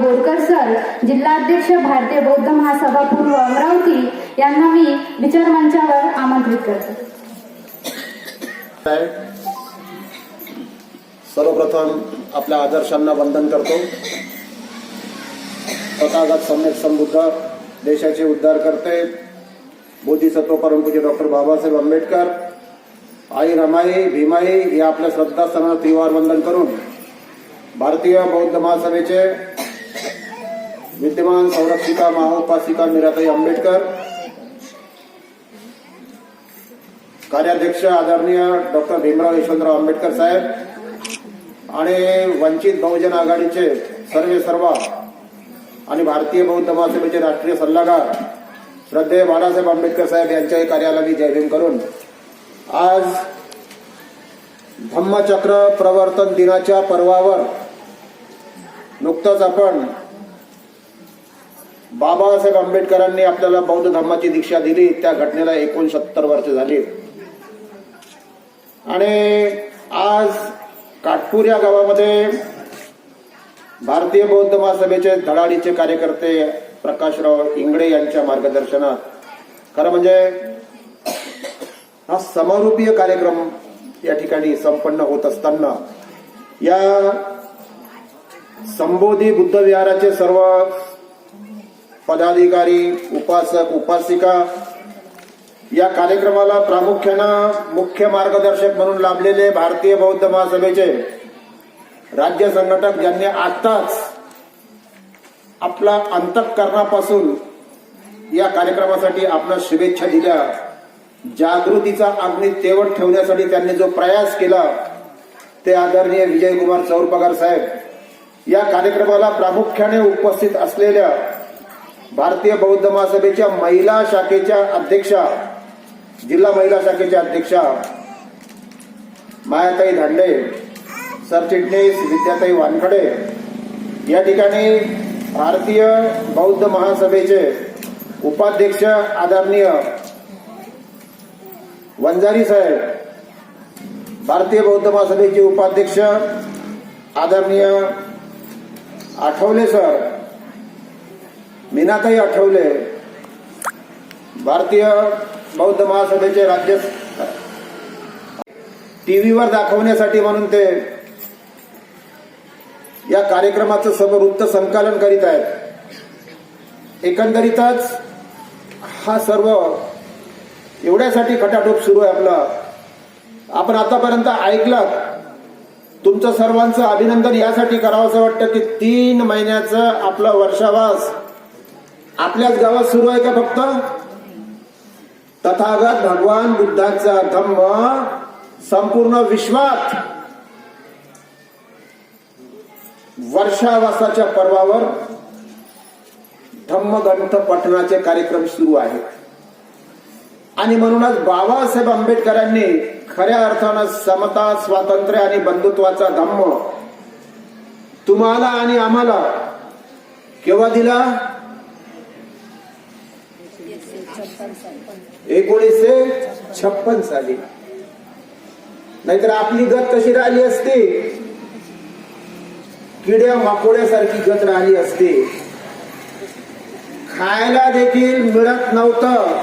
Borkar sir जिल्हाध्यक्ष भारतीय बौद्ध महासभा पूर्व अमरावती यांना मी विचार मंचावर आमंत्रित करतो. सर्वप्रथम आपल्या आदर्शांना वंदन करतो. स्वतःगत सम्यक संबुद्ध देशाचे उद्धार करते बोधिसत्व परमपूज्य डॉक्टर बाबासाहेब आंबेडकर आई रमाई भीमाई या आपल्या श्रद्धास्थानाला त्रिवार वंदन करून भारतीय बौद्ध महासभेचे विद्यमान संरक्षिका महाउपासिका मीराताई आंबेडकर कार्याध्यक्ष आदरणीय डॉक्टर भीमराव यशवंतराव आंबेडकर साहेब आणि वंचित बहुजन आघाडीचे सर्वे सर्वा आणि भारतीय बौद्ध महासभेचे राष्ट्रीय सल्लागार श्रद्धेय बाळासाहेब आंबेडकर साहेब यांच्याही कार्याला मी करून आज धम्मचक्र प्रवर्तन दिनाच्या पर्वावर नुकतंच आपण बाबासाहेब आंबेडकरांनी आपल्याला बौद्ध धर्माची दीक्षा दिली. त्या घटनेला एकोणसत्तर वर्ष झाली. आणि आज काटपूर या गावामध्ये भारतीय बौद्ध महासभेचे धडाडीचे कार्यकर्ते प्रकाशराव इंगडे यांच्या मार्गदर्शनात. खरं म्हणजे हा समारोपीय कार्यक्रम या ठिकाणी संपन्न होत असताना या संबोधी बुद्ध विहाराचे सर्व पदाधिकारी उपासक उपासिका या कार्यक्रमाला प्रामुख्यानं मुख्य मार्गदर्शक म्हणून लाभलेले भारतीय बौद्ध महासभेचे राज्य संघटक ज्यांनी आताच आपला अंतकरणापासून या कार्यक्रमासाठी आपल्या शुभेच्छा दिल्या. जागृतीचा अग्नी तेवट ठेवण्यासाठी त्यांनी जो प्रयास केला ते आदरणीय विजयकुमार चौरपगार साहेब या कार्यक्रमाला प्रामुख्याने उपस्थित असलेल्या भारतीय बौद्ध महासभेच्या महिला शाखेच्या अध्यक्षा जिल्हा महिला शाखेच्या अध्यक्षा मायाताई धांडे सरचिटणीस विद्याताई वानखडे या ठिकाणी भारतीय बौद्ध महासभेचे उपाध्यक्ष आदरणीय वंजारी साहेब भारतीय बौद्ध महासभेचे उपाध्यक्ष आदरणीय आठवले सर. मीनाताई आठवले. भारतीय बौद्ध महासभेचे राज्य टीव्हीवर दाखवण्यासाठी म्हणून ते या कार्यक्रमाचं सर्व वृत्त संकलन करीत आहेत. एकंदरीतच हा सर्व एवढ्यासाठी खटाटोप सुरू आहे आपला. आपण आतापर्यंत ऐकलं तुमचं सर्वांचं अभिनंदन यासाठी करावं असं वाटतं की तीन महिन्याचं आपला वर्षावास आपल्याच गावात सुरू आहे का फक्त? तथागत भगवान बुद्धाचा धम्म संपूर्ण विश्वात वर्षावासाच्या पर्वावर धम्मग्रंथ पठणाचे कार्यक्रम सुरू आहेत. आणि म्हणूनच बाबासाहेब आंबेडकरांनी खऱ्या अर्थानं समता स्वातंत्र्य आणि बंधुत्वाचा धम्म तुम्हाला आणि आम्हाला केव्हा दिला? एकोणीसशे छप्पन साली. नाहीतर आपली गत कशी राहिली असती. किड्या माकोड्यासारखी गत राहिली असती. खायला देखील मिळत नव्हतं.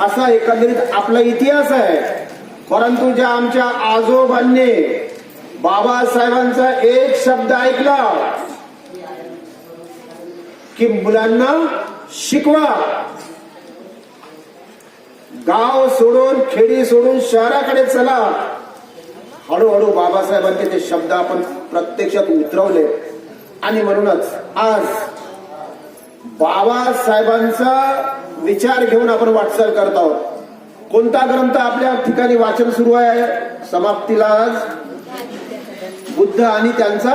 असा एकंदरीत आपला इतिहास आहे. परंतु ज्या आमच्या आजोबांनी बाबासाहेबांचा एक शब्द ऐकला की मुलांना शिकवा. गाव सोडून खेडी सोडून शहराकडे चला. हळूहळू बाबासाहेबांचे ते शब्द आपण प्रत्यक्षात उतरवले. आणि म्हणूनच आज बाबासाहेबांचा विचार घेऊन आपण वाटचाल करत आहोत. कोणता ग्रंथ आपल्या ठिकाणी वाचन सुरू आहे? समाप्तीला आज बुद्ध आणि त्यांचा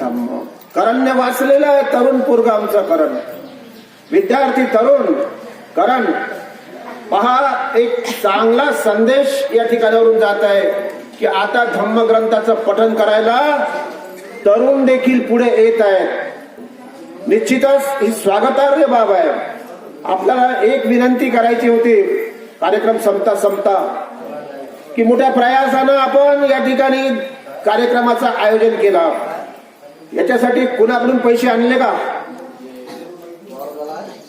करण्य करणने वाचलेला आहे तरुण पोरगा आमचा करण. विद्यार्थी तरुण करण पहा एक चांगला संदेश या ठिकाणावरून जात आहे की आता धम्मग्रंथाचं पठन करायला तरुण देखील पुढे येत आहेत. निश्चितच ही स्वागतार्ह बाब आहे. आपल्याला एक विनंती करायची होती. कार्यक्रम संपता संपता की मोठ्या प्रयासानं आपण या ठिकाणी कार्यक्रमाचं आयोजन केलं. याच्यासाठी कुणाकडून पैसे आणले का?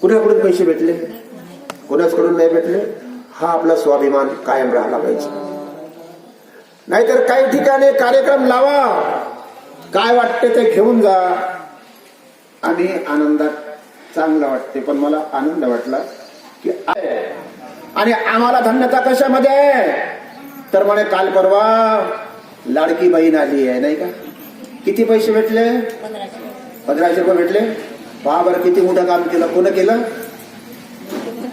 कुणाकडून पैसे भेटले? कुणाचकडून नाही भेटले? हा आपला स्वाभिमान कायम राहिला पाहिजे. नाहीतर काही ठिकाणी कार्यक्रम लावा. काय वाटते ते घेऊन जा. आणि आनंदात चांगला वाटते. पण मला आनंद वाटला की आहे. आणि आम्हाला धन्यता कशामध्ये? आहे तर म्हणे काल परवा लाडकी बहीण आली आहे नाही का? किती पैसे भेटले? पंधराशे रुपये भेटले. बाबर किती मोठं काम केलं. कोण केलं?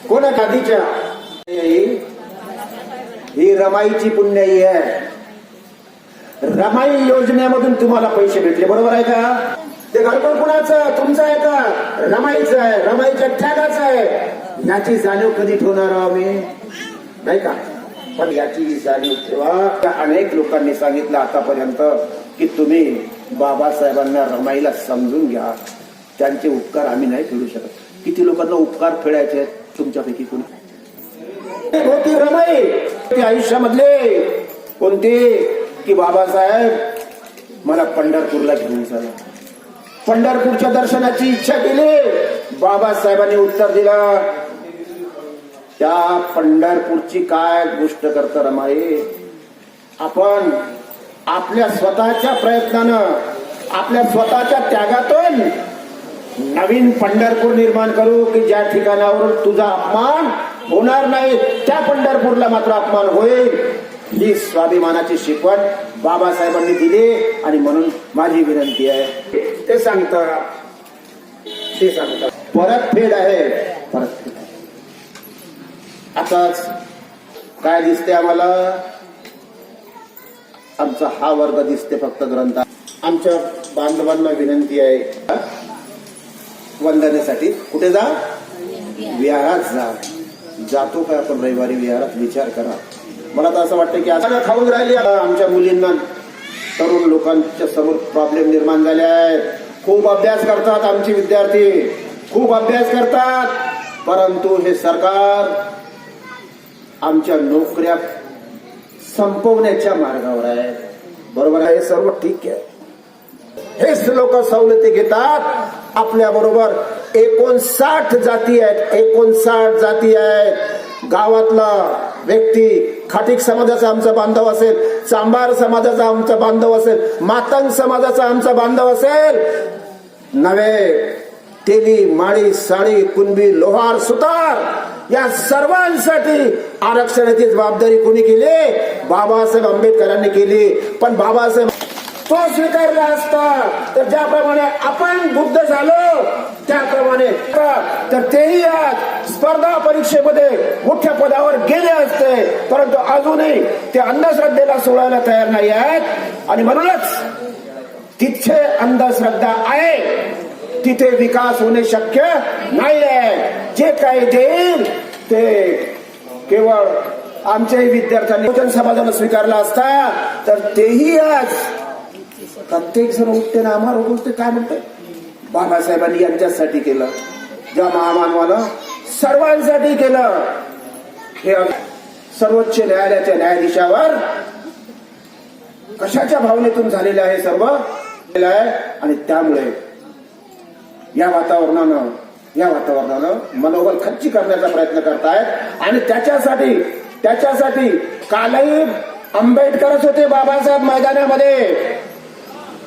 कोण आधीच्या ही रमाईची पुण्याई आहे. रमाई योजनेमधून तुम्हाला पैसे भेटले बरोबर आहे का? ते घरपण कुणाचं? तुमचं आहे का? रमाईचं आहे. रमाईच्या ठ्यागाचं आहे. याची जाणीव कधी ठेवणार आम्ही नाही का? पण याची जाणीव ठेवा. अनेक लोकांनी सांगितलं आतापर्यंत की तुम्ही बाबासाहेबांना रमाईला समजून घ्या. त्यांचे उपकार आम्ही नाही फेडू शकत. किती लोकांना उपकार फेडायचे तुमच्यापैकी कोणी? होती रमाई आयुष्यामधले कोणती की बाबासाहेब मला पंढरपूरला घेऊन चला पंढरपूरच्या दर्शनाची इच्छा केली. बाबासाहेबांनी उत्तर दिला. त्या पंढरपूरची काय गोष्ट करत रमाई? आपण आपल्या स्वतःच्या प्रयत्नानं आपल्या स्वतःच्या त्यागातून नवीन पंढरपूर निर्माण करू की ज्या ठिकाणावरून तुझा अपमान होणार नाही त्या पंढरपूरला मात्र अपमान होईल. ही स्वाभिमानाची शिकवण बाबासाहेबांनी दिली आणि म्हणून माझी विनंती आहे. ते सांगतात ते सांगतात परतफेड आहे. परतफेड आताच काय दिसते आम्हाला? आमचा हा वर्ग दिसते फक्त ग्रंथ. आमच्या बांधवांना विनंती आहे वंदनेसाठी. कुठे जा? विहारात जा. जातो का आपण रविवारी विहारात? विचार करा. मला तर असं वाटतं की आता खाऊन राहिली आता आमच्या मुलींना. तरुण लोकांच्या समोर प्रॉब्लेम निर्माण झाले आहेत. खूप अभ्यास करतात आमचे विद्यार्थी. खूप अभ्यास करतात. परंतु हे सरकार आमच्या नोकऱ्या संपवण्याच्या मार्गावर आहे बरोबर आहे? हे सर्व ठीक आहे. हेच लोक सवलती घेतात. आपल्या बरोबर एकोणसाठ जाती आहेत. एकोणसाठ जाती आहेत. गावातला व्यक्ती खाटिक समाजाचा आमचा बांधव असेल चांबार समाजाचा आमचा बांधव असेल मातंग समाजाचा आमचा बांधव असेल नवे तेली माळी साडी कुणबी लोहार सुतार या सर्वांसाठी आरक्षणाची जबाबदारी कोणी केली? बाबासाहेब आंबेडकरांनी केली. पण बाबासाहेब तो स्वीकारला असता. तर ज्याप्रमाणे आपण बुद्ध झालो त्याप्रमाणे तर तेही आज स्पर्धा परीक्षेमध्ये मोठ्या पदावर गेले असते. परंतु अजूनही ते अंधश्रद्धेला सोडायला तयार नाही आहेत. आणि म्हणूनच तिथे अंधश्रद्धा आहे. तिथे विकास होणे शक्य नाही आहे काय काही देईल ते केवळ आमच्याही विद्यार्थ्यांनी बहुजन समाजानं स्वीकारला असता तर तेही आज प्रत्येक जण उठते ना आम्हाला बोलते काय म्हणते बाबासाहेबांनी यांच्यासाठी केलं. ज्या महामानवानं सर्वांसाठी केलं. हे सर्वोच्च न्यायालयाच्या न्यायाधीशावर कशाच्या भावनेतून झालेलं आहे सर्व आहे आणि त्यामुळे या वातावरणानं या वातावरणानं मनोबल खच्ची करण्याचा प्रयत्न करतायत. आणि त्याच्यासाठी त्याच्यासाठी कालही आंबेडकरच होते बाबासाहेब मैदानामध्ये.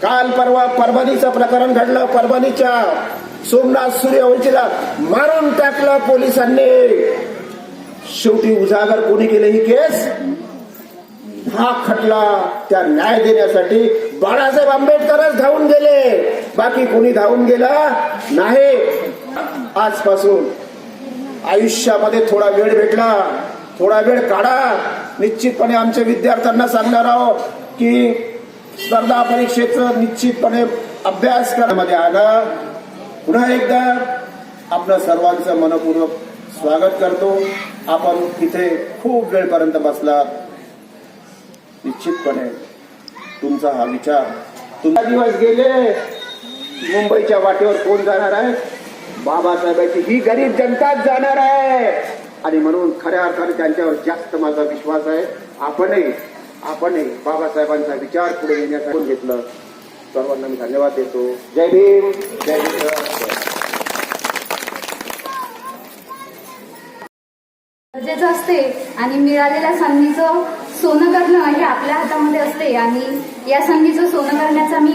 काल परवा परभणीचं प्रकरण घडलं. परभणीच्या सोमनाथ सूर्यवंशीला मारून टाकलं पोलिसांनी. शेवटी उजागर कोणी केले ही केस? हा खटला त्या न्याय देण्यासाठी बाळासाहेब आंबेडकरच धावून गेले. बाकी कोणी धावून गेला नाही. आजपासून आयुष्यामध्ये थोडा वेळ भेटला थोडा वेळ काढा. निश्चितपणे आमच्या विद्यार्थ्यांना सांगणार आहोत की स्पर्धा परीक्षेचं निश्चितपणे अभ्यास करण्यामध्ये आला. पुन्हा एकदा आपलं सर्वांचं मनपूर्वक स्वागत करतो. आपण तिथे खूप वेळपर्यंत बसला. निश्चितपणे तुमचा हा विचार. तुमचा दिवस गेले. मुंबईच्या वाटेवर कोण जाणार आहे? बाबासाहेबांची ही गरीब जनताच जाणार आहे. आणि म्हणून खऱ्या अर्थाने त्यांच्यावर जास्त माझा विश्वास आहे. आपणही आपणही बाबासाहेबांचा विचार पुढे येण्यासाठी घेतलं. सर्वांना मी धन्यवाद देतो. जय भीम जय भीम गरजेचं असते आणि मिळालेल्या संधीचं सोनं करणं हे आपल्या हातामध्ये असते आणि या संधीचं सोनं करण्याचा मी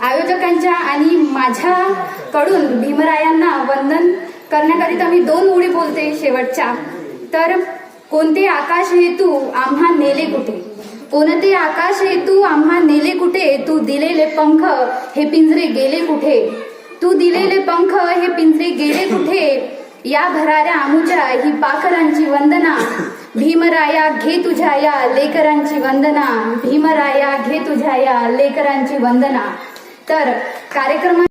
आयोजकांच्या आणि माझ्याकडून भीमरायांना वंदन करण्याकरिता मी दोन ओळी बोलते शेवटच्या. तर कोणते आकाश हेतू आम्हा नेले कुठे? कोणते आकाश हेतू आम्हा नेले कुठे? तू दिलेले पंख हे पिंजरे गेले कुठे? तू दिलेले पंख हे पिंजरे गेले कुठे? या भराऱ्या आमुच्या ही पाखरांची वंदना भीमराया घे तुझ्या या लेकरांची वंदना. भीमराया घे तुझ्या या लेकरांची वंदना. तर कार्यक्रम